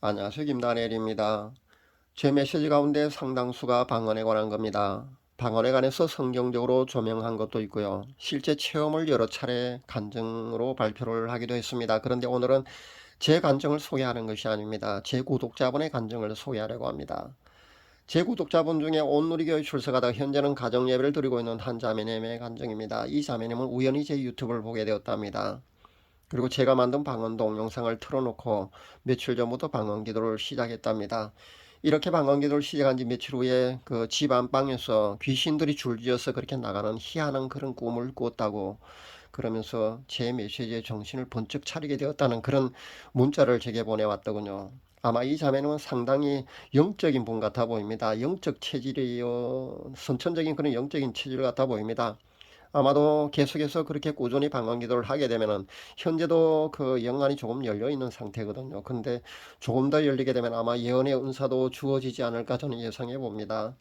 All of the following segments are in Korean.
안녕하세요. 김다니엘입니다. 제 메시지 가운데 상당수가 방언에 관한 겁니다. 방언에 관해서 성경적으로 조명한 것도 있고요. 실제 체험을 여러 차례 간증으로 발표를 하기도 했습니다. 그런데 오늘은 제 간증을 소개하는 것이 아닙니다. 제 구독자분의 간증을 소개하려고 합니다. 제 구독자분 중에 온누리교회 출석하다 현재는 가정예배를 드리고 있는 한 자매님의 간증입니다. 이 자매님은 우연히 제 유튜브를 보게 되었답니다. 그리고 제가 만든 방언 동영상을 틀어놓고 며칠 전부터 방언 기도를 시작했답니다. 이렇게 방언 기도를 시작한 지 며칠 후에 그 집 안방에서 귀신들이 줄지어서 그렇게 나가는 희한한 그런 꿈을 꾸었다고 그러면서 제 메시지에 정신을 번쩍 차리게 되었다는 그런 문자를 제게 보내왔더군요. 아마 이 자매는 상당히 영적인 분 같아 보입니다. 영적 체질이요, 선천적인 그런 영적인 체질 같아 보입니다. 아마도 계속해서 그렇게 꾸준히 방언 기도를 하게 되면은 현재도 그 영안이 조금 열려 있는 상태거든요. 근데 조금 더 열리게 되면 아마 예언의 은사도 주어지지 않을까 저는 예상해 봅니다.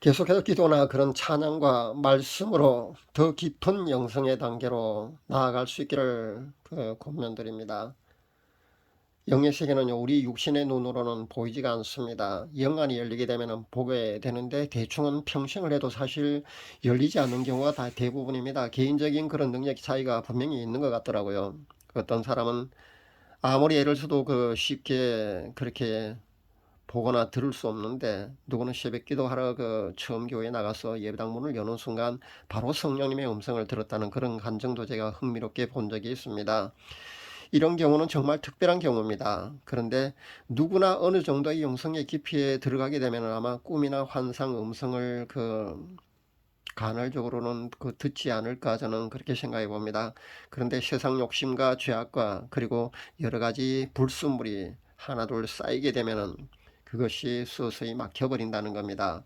계속해서 기도나 그런 찬양과 말씀으로 더 깊은 영성의 단계로 나아갈 수 있기를 그 권면드립니다. 영의 세계는요, 우리 육신의 눈으로는 보이지가 않습니다. 영안이 열리게 되면 보게 되는데, 대충은 평생을 해도 사실 열리지 않는 경우가 다 대부분입니다. 개인적인 그런 능력 차이가 분명히 있는 것 같더라고요. 어떤 사람은 아무리 애를 써도 그 쉽게 그렇게 보거나 들을 수 없는데, 누구는 새벽 기도하러 그 처음 교회에 나가서 예배당 문을 여는 순간 바로 성령님의 음성을 들었다는 그런 간증도 제가 흥미롭게 본 적이 있습니다. 이런 경우는 정말 특별한 경우입니다. 그런데 누구나 어느 정도의 영성의 깊이에 들어가게 되면 아마 꿈이나 환상, 음성을 그 간헐적으로는 그 듣지 않을까 저는 그렇게 생각해 봅니다. 그런데 세상 욕심과 죄악과 그리고 여러 가지 불순물이 하나둘 쌓이게 되면은 그것이 서서히 막혀버린다는 겁니다.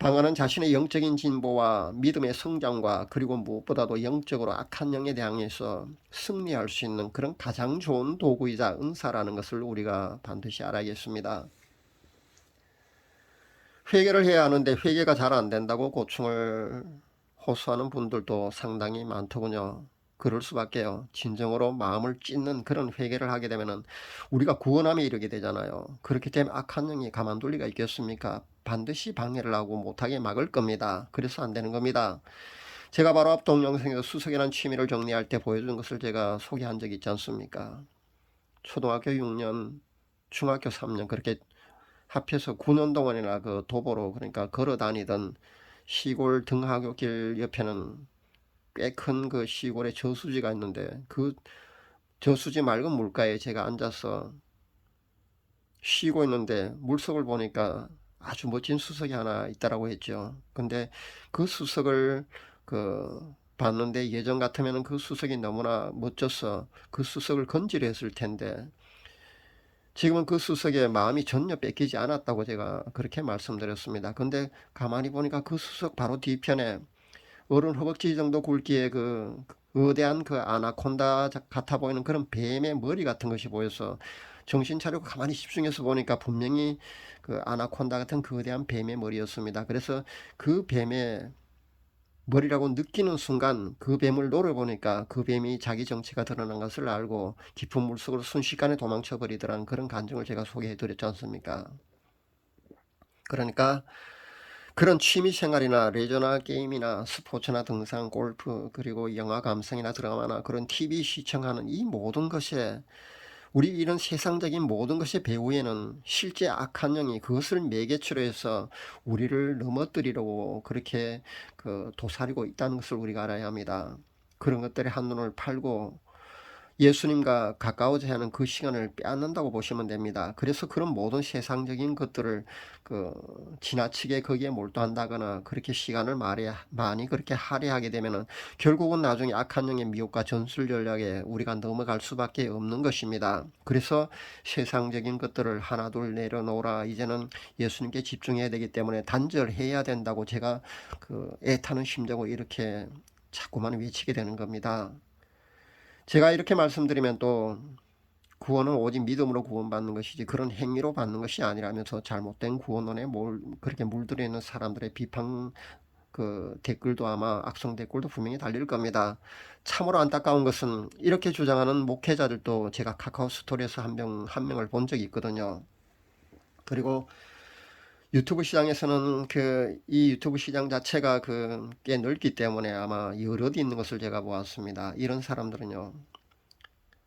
방언은 자신의 영적인 진보와 믿음의 성장과 그리고 무엇보다도 영적으로 악한 영에 대항해서 승리할 수 있는 그런 가장 좋은 도구이자 은사라는 것을 우리가 반드시 알아야겠습니다. 회개를 해야 하는데 회개가 잘 안 된다고 고충을 호소하는 분들도 상당히 많더군요. 그럴 수밖에요. 진정으로 마음을 찢는 그런 회개를 하게 되면은 우리가 구원함에 이르게 되잖아요. 그렇기 때문에 악한 영이 가만둘 리가 있겠습니까? 반드시 방해를 하고 못하게 막을 겁니다. 그래서 안 되는 겁니다. 제가 바로 앞 동영상에서 수석이라는 취미를 정리할 때 보여준 것을 제가 소개한 적이 있지 않습니까? 초등학교 6년, 중학교 3년 그렇게 합해서 9년 동안이나 그 도보로 그러니까 걸어 다니던 시골 등하굣길 옆에는 꽤 큰 그 시골에 저수지가 있는데 그 저수지 맑은 물가에 제가 앉아서 쉬고 있는데 물속을 보니까 아주 멋진 수석이 하나 있다라고 했죠. 근데 그 수석을 그 봤는데 예전 같으면 그 수석이 너무나 멋져서 그 수석을 건지려 했을 텐데 지금은 그 수석에 마음이 전혀 뺏기지 않았다고 제가 그렇게 말씀드렸습니다. 근데 가만히 보니까 그 수석 바로 뒤편에 어른 허벅지 정도 굵기의 그 거대한 그 아나콘다 같아 보이는 그런 뱀의 머리 같은 것이 보여서 정신 차리고 가만히 집중해서 보니까 분명히 그 아나콘다 같은 거대한 뱀의 머리였습니다. 그래서 그 뱀의 머리라고 느끼는 순간 그 뱀을 노려보니까 그 뱀이 자기 정체가 드러난 것을 알고 깊은 물속으로 순식간에 도망쳐 버리더라는 그런 간증을 제가 소개해 드렸지 않습니까? 그러니까 그런 취미 생활이나 레저나 게임이나 스포츠나 등산, 골프, 그리고 영화 감상이나 드라마나 그런 TV 시청하는 이 모든 것에 우리 이런 세상적인 모든 것의 배후에는 실제 악한 영이 그것을 매개체로 해서 우리를 넘어뜨리려고 그렇게 그 도사리고 있다는 것을 우리가 알아야 합니다. 그런 것들의 한눈을 팔고 예수님과 가까워져야 하는 그 시간을 빼앗는다고 보시면 됩니다. 그래서 그런 모든 세상적인 것들을 그 지나치게 거기에 몰두한다거나 그렇게 시간을 말해 많이 그렇게 할애하게 되면은 결국은 나중에 악한 영의 미혹과 전술 전략에 우리가 넘어갈 수밖에 없는 것입니다. 그래서 세상적인 것들을 하나둘 내려놓으라. 이제는 예수님께 집중해야 되기 때문에 단절해야 된다고 제가 그 애타는 심정으로 이렇게 자꾸만 외치게 되는 겁니다. 제가 이렇게 말씀드리면 또 구원은 오직 믿음으로 구원받는 것이지 그런 행위로 받는 것이 아니라면서 잘못된 구원론에 뭘 그렇게 물들어 있는 사람들의 비판 그 댓글도 아마 악성 댓글도 분명히 달릴 겁니다. 참으로 안타까운 것은 이렇게 주장하는 목회자들도 제가 카카오 스토리에서 한 명, 한 명을 본 적이 있거든요. 그리고 유튜브 시장에서는 그 이 유튜브 시장 자체가 그 꽤 넓기 때문에 아마 여럿 있는 것을 제가 보았습니다. 이런 사람들은요.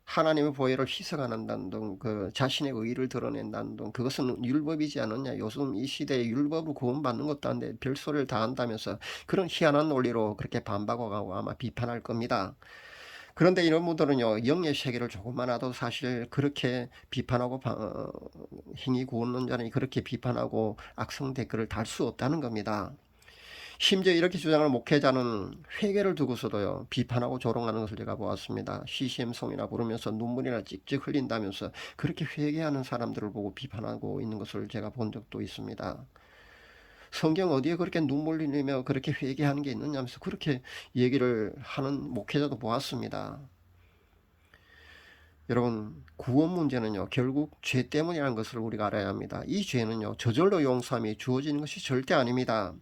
하나님의 희석한다는 등, 그 자신의 의의를 드러낸다는 등, 그것은 율법이지 않느냐. 요즘 이 시대에 율법을 구원받는 것도 한데 별소리를 다 한다면서 그런 희한한 논리로 그렇게 반박하고 아마 비판할 겁니다. 그런데 이런 분들은요, 영의 세계를 조금만하도 사실 그렇게 비판하고, 바- 어, 행위 구원론 자는 그렇게 비판하고 악성 댓글을 달 수 없다는 겁니다. 심지어 이렇게 주장하는 목회자는 회개를 두고서도요, 비판하고 조롱하는 것을 제가 보았습니다. CCM송이나 부르면서 눈물이나 찍찍 흘린다면서 그렇게 회개하는 사람들을 보고 비판하고 있는 것을 제가 본 적도 있습니다. 성경 어디에 그렇게 눈물 흘리며 그렇게 회개하는 게 있느냐면서 그렇게 얘기를 하는 목회자도 보았습니다. 여러분, 구원 문제는요, 결국 죄 때문이라는 것을 우리가 알아야 합니다. 이 죄는요, 저절로 용서함이 주어지는 것이 절대 아닙니다.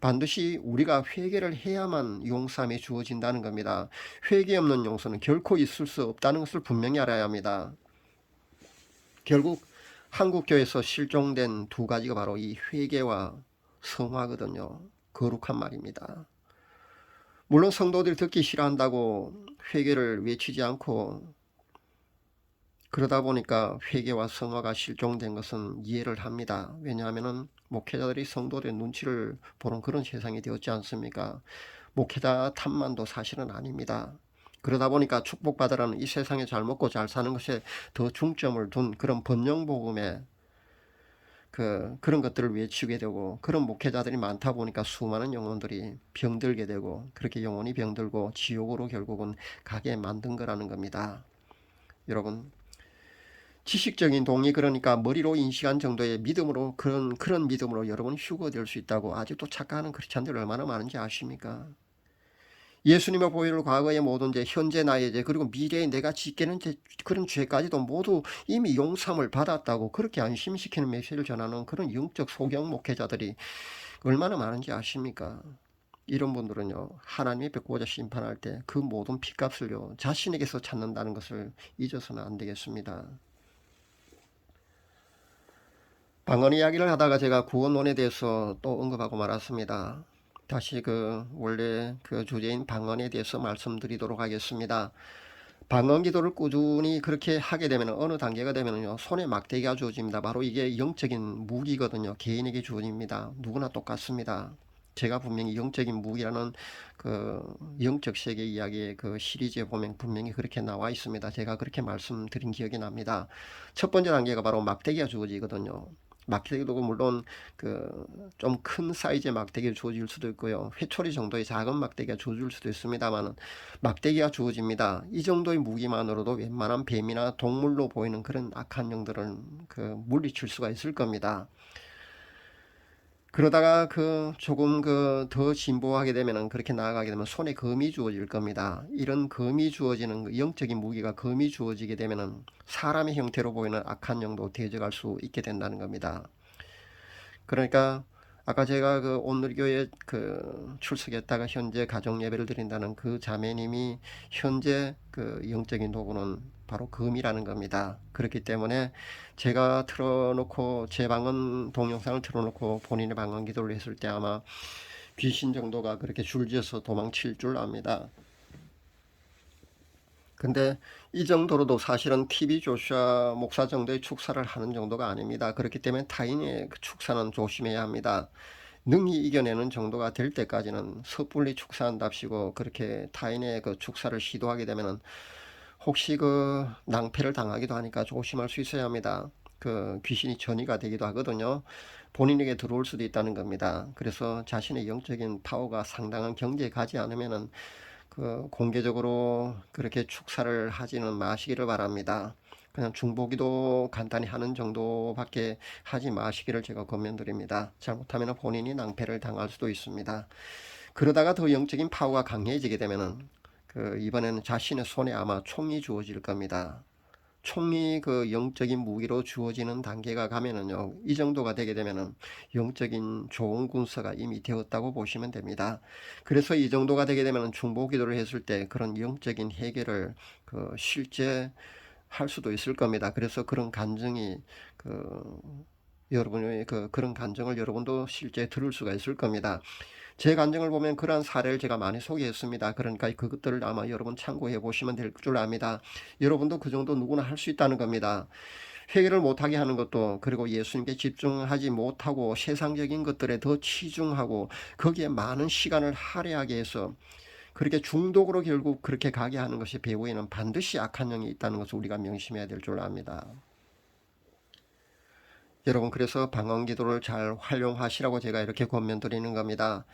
반드시 우리가 회개를 해야만 용서함이 주어진다는 겁니다. 회개 없는 용서는 결코 있을 수 없다는 것을 분명히 알아야 합니다. 결국 한국교회에서 실종된 두 가지가 바로 이 회개와 성화거든요. 거룩한 말입니다. 물론 성도들이 듣기 싫어한다고 회개를 외치지 않고 그러다 보니까 회개와 성화가 실종된 것은 이해를 합니다. 왜냐하면은 목회자들이 성도들의 눈치를 보는 그런 세상이 되었지 않습니까? 목회자 탐만도 사실은 아닙니다. 그러다 보니까 축복받으라는 이 세상에 잘 먹고 잘 사는 것에 더 중점을 둔 그런 번영복음에 그 그런 것들을 외치게 되고 그런 목회자들이 많다 보니까 수많은 영혼들이 병들게 되고 그렇게 영혼이 병들고 지옥으로 결국은 가게 만든 거라는 겁니다. 여러분 지식적인 동의 그러니까 머리로 인식한 정도의 믿음으로 그런 그런 믿음으로 여러분 휴거될 수 있다고 아직도 착각하는 크리스찬들 얼마나 많은지 아십니까? 예수님의 보혈을 과거의 모든 죄, 현재 나의 죄, 그리고 미래에 내가 짓게는 죄, 그런 죄까지도 모두 이미 용서함을 받았다고 그렇게 안심시키는 메시지를 전하는 그런 영적 소경 목회자들이 얼마나 많은지 아십니까? 이런 분들은요, 하나님이 뵙고자 심판할 때 그 모든 핏값을요, 자신에게서 찾는다는 것을 잊어서는 안 되겠습니다. 방언 이야기를 하다가 제가 구원론에 대해서 또 언급하고 말았습니다. 다시 그 원래 그 주제인 방언에 대해서 말씀드리도록 하겠습니다. 방언 기도를 꾸준히 그렇게 하게 되면 어느 단계가 되면요 손에 막대기가 주어집니다. 바로 이게 영적인 무기거든요. 개인에게 주어집니다. 누구나 똑같습니다. 제가 분명히 영적인 무기라는 그 영적 세계 이야기의 그 시리즈에 보면 분명히 그렇게 나와 있습니다. 제가 그렇게 말씀드린 기억이 납니다. 첫 번째 단계가 바로 막대기가 주어지거든요. 막대기도 물론 그 좀 큰 사이즈의 막대기가 주어질 수도 있고요. 회초리 정도의 작은 막대기가 주어질 수도 있습니다만은 막대기가 주어집니다. 이 정도의 무기만으로도 웬만한 뱀이나 동물로 보이는 그런 악한 영들은 그 물리칠 수가 있을 겁니다. 그러다가 그 조금 그 더 진보하게 되면은 그렇게 나아가게 되면 손에 검이 주어질 겁니다. 이런 검이 주어지는 그 영적인 무기가 검이 주어지게 되면은 사람의 형태로 보이는 악한 영도 대적할 수 있게 된다는 겁니다. 그러니까 아까 제가 그 오늘교회 그 출석했다가 현재 가정 예배를 드린다는 그 자매님이 현재 그 영적인 도구는 바로 금이라는 겁니다. 그렇기 때문에 제가 틀어놓고 제 방언 동영상을 틀어놓고 본인의 방언 기도를 했을 때 아마 귀신 정도가 그렇게 줄지어서 도망칠 줄 압니다. 근데 이 정도로도 사실은 TV 조슈아 목사 정도의 축사를 하는 정도가 아닙니다. 그렇기 때문에 타인의 그 축사는 조심해야 합니다. 능히 이겨내는 정도가 될 때까지는 섣불리 축사한답시고 그렇게 타인의 그 축사를 시도하게 되면은 혹시 그 낭패를 당하기도 하니까 조심할 수 있어야 합니다. 그 귀신이 전이가 되기도 하거든요. 본인에게 들어올 수도 있다는 겁니다. 그래서 자신의 영적인 파워가 상당한 경지에 가지 않으면은 그 공개적으로 그렇게 축사를 하지는 마시기를 바랍니다. 그냥 중보기도 간단히 하는 정도밖에 하지 마시기를 제가 권면드립니다. 잘못하면 본인이 낭패를 당할 수도 있습니다. 그러다가 더 영적인 파워가 강해지게 되면은 그 이번에는 자신의 손에 아마 총이 주어질 겁니다. 총리 그 영적인 무기로 주어지는 단계가 가면은요, 이 정도가 되게 되면은 영적인 좋은 군사가 이미 되었다고 보시면 됩니다. 그래서 이 정도가 되게 되면은 중보 기도를 했을 때 그런 영적인 해결을 그 실제 할 수도 있을 겁니다. 그래서 그런 간증이 그 여러분의 그 그런 간증을 여러분도 실제 들을 수가 있을 겁니다. 제 간증을 보면 그러한 사례를 제가 많이 소개했습니다. 그러니까 그것들을 아마 여러분 참고해 보시면 될 줄 압니다. 여러분도 그 정도 누구나 할 수 있다는 겁니다. 회개를 못하게 하는 것도 그리고 예수님께 집중하지 못하고 세상적인 것들에 더 치중하고 거기에 많은 시간을 할애하게 해서 그렇게 중독으로 결국 그렇게 가게 하는 것이 배후에는 반드시 악한 영이 있다는 것을 우리가 명심해야 될 줄 압니다. 여러분 그래서 방언 기도를 잘 활용하시라고 제가 이렇게 권면 드리는 겁니다.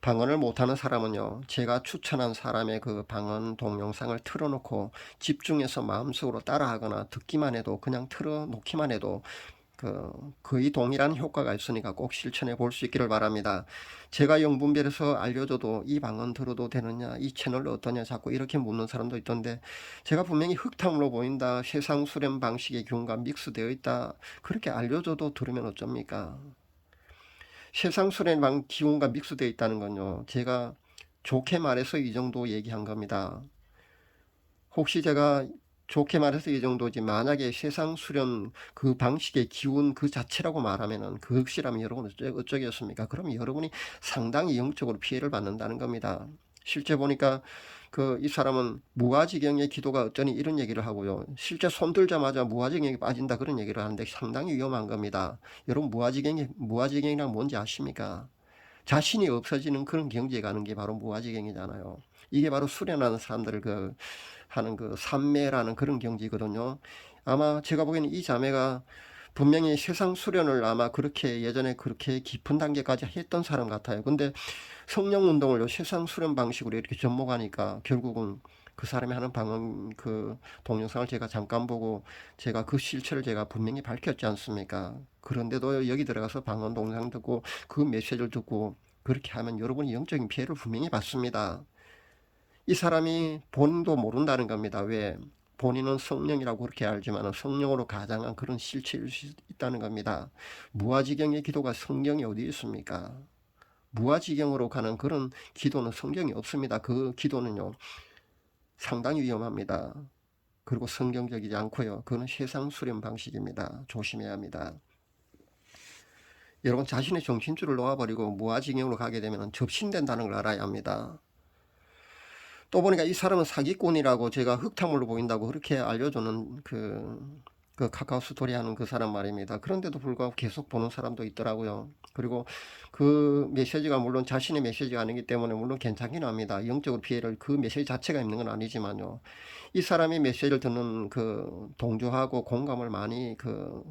방언을 못하는 사람은요, 제가 추천한 사람의 그 방언 동영상을 틀어놓고 집중해서 마음속으로 따라하거나 듣기만 해도 그냥 틀어놓기만 해도 그 거의 동일한 효과가 있으니까 꼭 실천해 볼 수 있기를 바랍니다. 제가 영분별에서 알려줘도 이 방언 들어도 되느냐, 이 채널 어떠냐 자꾸 이렇게 묻는 사람도 있던데 제가 분명히 흙탕으로 보인다, 세상 수련 방식의 기운과 믹스되어 있다 그렇게 알려줘도 들으면 어쩝니까? 세상 수련 방 기운과 믹스되어 있다는 건요. 제가 좋게 말해서 이 정도 얘기한 겁니다. 혹시 제가 좋게 말해서 이 정도지 만약에 세상 수련 그 방식의 기운 그 자체라고 말하면은 그것이라면 여러분 어쩌, 어쩌겠습니까? 그럼 여러분이 상당히 영적으로 피해를 받는다는 겁니다. 실제 보니까 그 이 사람은 무아지경의 기도가 어쩌니 이런 얘기를 하고요. 실제 손 들자마자 무아지경에 빠진다 그런 얘기를 하는데 상당히 위험한 겁니다. 여러분 무아지경이 무아지경이란 뭔지 아십니까? 자신이 없어지는 그런 경지에 가는 게 바로 무아지경이잖아요. 이게 바로 수련하는 사람들을 그 하는 그 삼매라는 그런 경지거든요. 아마 제가 보기에는 이 자매가 분명히 세상 수련을 아마 그렇게 예전에 그렇게 깊은 단계까지 했던 사람 같아요. 근데 성령 운동을 요 세상 수련 방식으로 이렇게 접목하니까 결국은 그 사람이 하는 방언 그 동영상을 제가 잠깐 보고 제가 그 실체를 제가 분명히 밝혔지 않습니까? 그런데도 여기 들어가서 방언 동영상 듣고 그 메시지를 듣고 그렇게 하면 여러분이 영적인 피해를 분명히 받습니다. 이 사람이 본인도 모른다는 겁니다. 왜? 본인은 성령이라고 그렇게 알지만 성령으로 가장한 그런 실체일 수 있다는 겁니다. 무아지경의 기도가 성경이 어디 있습니까? 무아지경으로 가는 그런 기도는 성경이 없습니다. 그 기도는요, 상당히 위험합니다. 그리고 성경적이지 않고요. 그거는 세상 수련 방식입니다. 조심해야 합니다. 여러분 자신의 정신줄을 놓아버리고 무아지경으로 가게 되면 접신된다는 걸 알아야 합니다. 또 보니까 이 사람은 사기꾼이라고 제가 흙탕물로 보인다고 그렇게 알려주는 그, 그 카카오 스토리 하는 그 사람 말입니다. 그런데도 불구하고 계속 보는 사람도 있더라고요. 그리고 그 메시지가 물론 자신의 메시지가 아니기 때문에 물론 괜찮긴 합니다. 영적으로 피해를 그 메시지 자체가 있는 건 아니지만요. 이 사람이 메시지를 듣는 그 동조하고 공감을 많이 그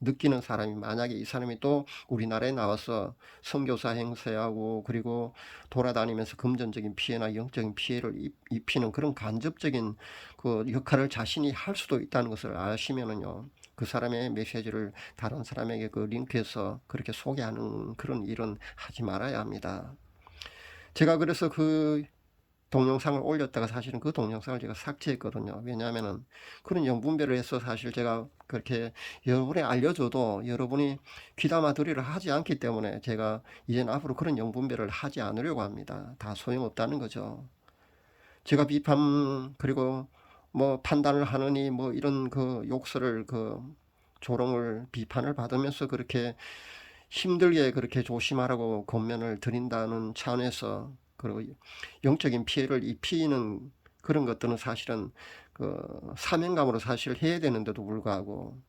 느끼는 사람이 만약에 이 사람이 또 우리나라에 나와서 선교사 행세하고 그리고 돌아다니면서 금전적인 피해나 영적인 피해를 입- 입히는 그런 간접적인 그 역할을 자신이 할 수도 있다는 것을 아시면은요. 그 사람의 메시지를 다른 사람에게 그 링크해서 그렇게 소개하는 그런 일은 하지 말아야 합니다. 제가 그래서 그 동영상을 올렸다가 사실은 그 동영상을 제가 삭제했거든요. 왜냐하면은 그런 영분별을 해서 사실 제가 그렇게 여러분이 알려줘도 여러분이 귀담아 들이를 하지 않기 때문에 제가 이제는 앞으로 그런 영분별을 하지 않으려고 합니다. 다 소용없다는 거죠. 제가 비판 그리고 뭐 판단을 하느니 뭐 이런 그 욕설을 그 조롱을 비판을 받으면서 그렇게 힘들게 그렇게 조심하라고 권면을 드린다는 차원에서 그리고 영적인 피해를 입히는 그런 것들은 사실은 그 사명감으로 사실 해야 되는데도 불구하고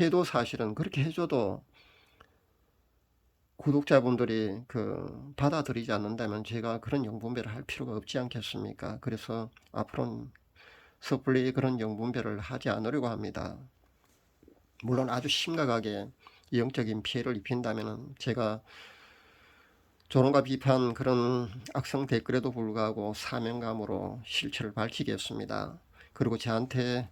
해도 사실은 그렇게 해줘도 구독자분들이 그 받아들이지 않는다면 제가 그런 영분별을 할 필요가 없지 않겠습니까? 그래서 앞으로는 섣불리 그런 영분별을 하지 않으려고 합니다. 물론 아주 심각하게 영적인 피해를 입힌다면 제가 조롱과 비판 그런 악성 댓글에도 불구하고 사명감으로 실체를 밝히겠습니다. 그리고 저한테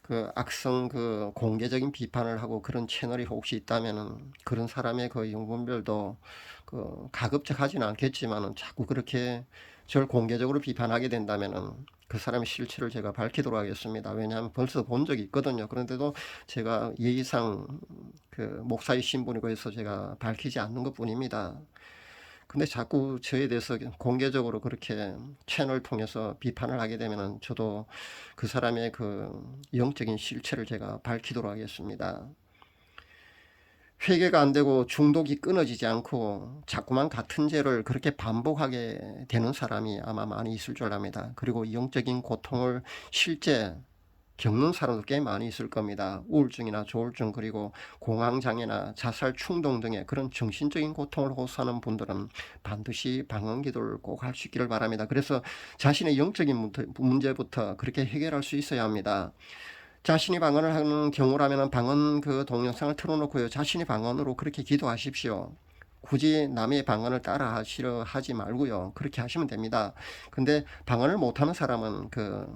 그 악성 그 공개적인 비판을 하고 그런 채널이 혹시 있다면은 그런 사람의 그 영분별도 그 가급적 하지는 않겠지만은 자꾸 그렇게 저를 공개적으로 비판하게 된다면은 그 사람의 실체를 제가 밝히도록 하겠습니다. 왜냐하면 벌써 본 적이 있거든요. 그런데도 제가 예의상 그 목사의 신분이고 해서 제가 밝히지 않는 것 뿐입니다. 근데 자꾸 저에 대해서 공개적으로 그렇게 채널 통해서 비판을 하게 되면은 저도 그 사람의 그 영적인 실체를 제가 밝히도록 하겠습니다. 회개가 안 되고 중독이 끊어지지 않고 자꾸만 같은 죄를 그렇게 반복하게 되는 사람이 아마 많이 있을 줄 압니다. 그리고 영적인 고통을 실제 겪는 사람도 꽤 많이 있을 겁니다. 우울증이나 조울증 그리고 공황장애나 자살 충동 등의 그런 정신적인 고통을 호소하는 분들은 반드시 방언 기도를 꼭 할 수 있기를 바랍니다. 그래서 자신의 영적인 문제- 문제부터 그렇게 해결할 수 있어야 합니다. 자신이 방언을 하는 경우라면 방언 그 동영상을 틀어놓고요. 자신이 방언으로 그렇게 기도하십시오. 굳이 남의 방언을 따라 하시려 하지 말고요. 그렇게 하시면 됩니다. 근데 방언을 못하는 사람은 그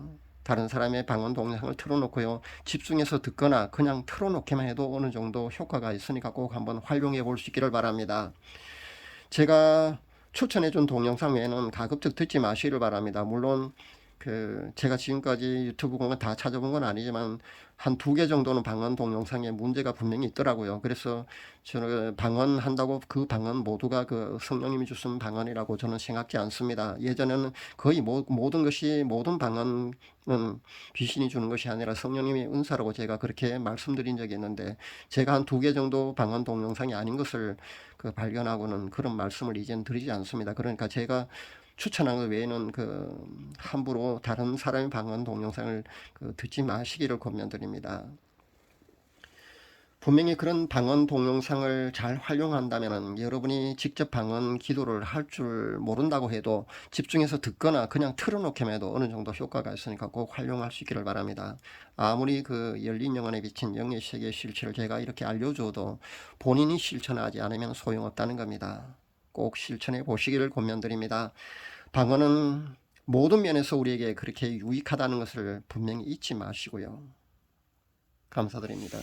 다른 사람의 방언 동영상을 틀어놓고요. 집중해서 듣거나 그냥 틀어놓기만 해도 어느 정도 효과가 있으니까 꼭 한번 활용해 볼 수 있기를 바랍니다. 제가 추천해 준 동영상 외에는 가급적 듣지 마시기를 바랍니다. 물론 그 제가 지금까지 유튜브 공간 다 찾아본 건 아니지만 한 두 개 정도는 방언 동영상에 문제가 분명히 있더라고요. 그래서 저는 방언 한다고 그 방언 모두가 그 성령님이 주신 방언이라고 저는 생각지 않습니다. 예전에는 거의 모, 모든 것이 모든 방언은 귀신이 주는 것이 아니라 성령님의 은사라고 제가 그렇게 말씀드린 적이 있는데 제가 한 두 개 정도 방언 동영상이 아닌 것을 그 발견하고는 그런 말씀을 이제는 드리지 않습니다. 그러니까 제가 추천한 것 외에는 그 함부로 다른 사람의 방언 동영상을 그 듣지 마시기를 권면드립니다. 분명히 그런 방언 동영상을 잘 활용한다면 여러분이 직접 방언 기도를 할 줄 모른다고 해도 집중해서 듣거나 그냥 틀어놓기만 해도 어느 정도 효과가 있으니까 꼭 활용할 수 있기를 바랍니다. 아무리 그 열린 영혼에 비친 영의 세계 실체를 제가 이렇게 알려줘도 본인이 실천하지 않으면 소용없다는 겁니다. 꼭 실천해 보시기를 권면드립니다. 방언은 모든 면에서 우리에게 그렇게 유익하다는 것을 분명히 잊지 마시고요. 감사드립니다.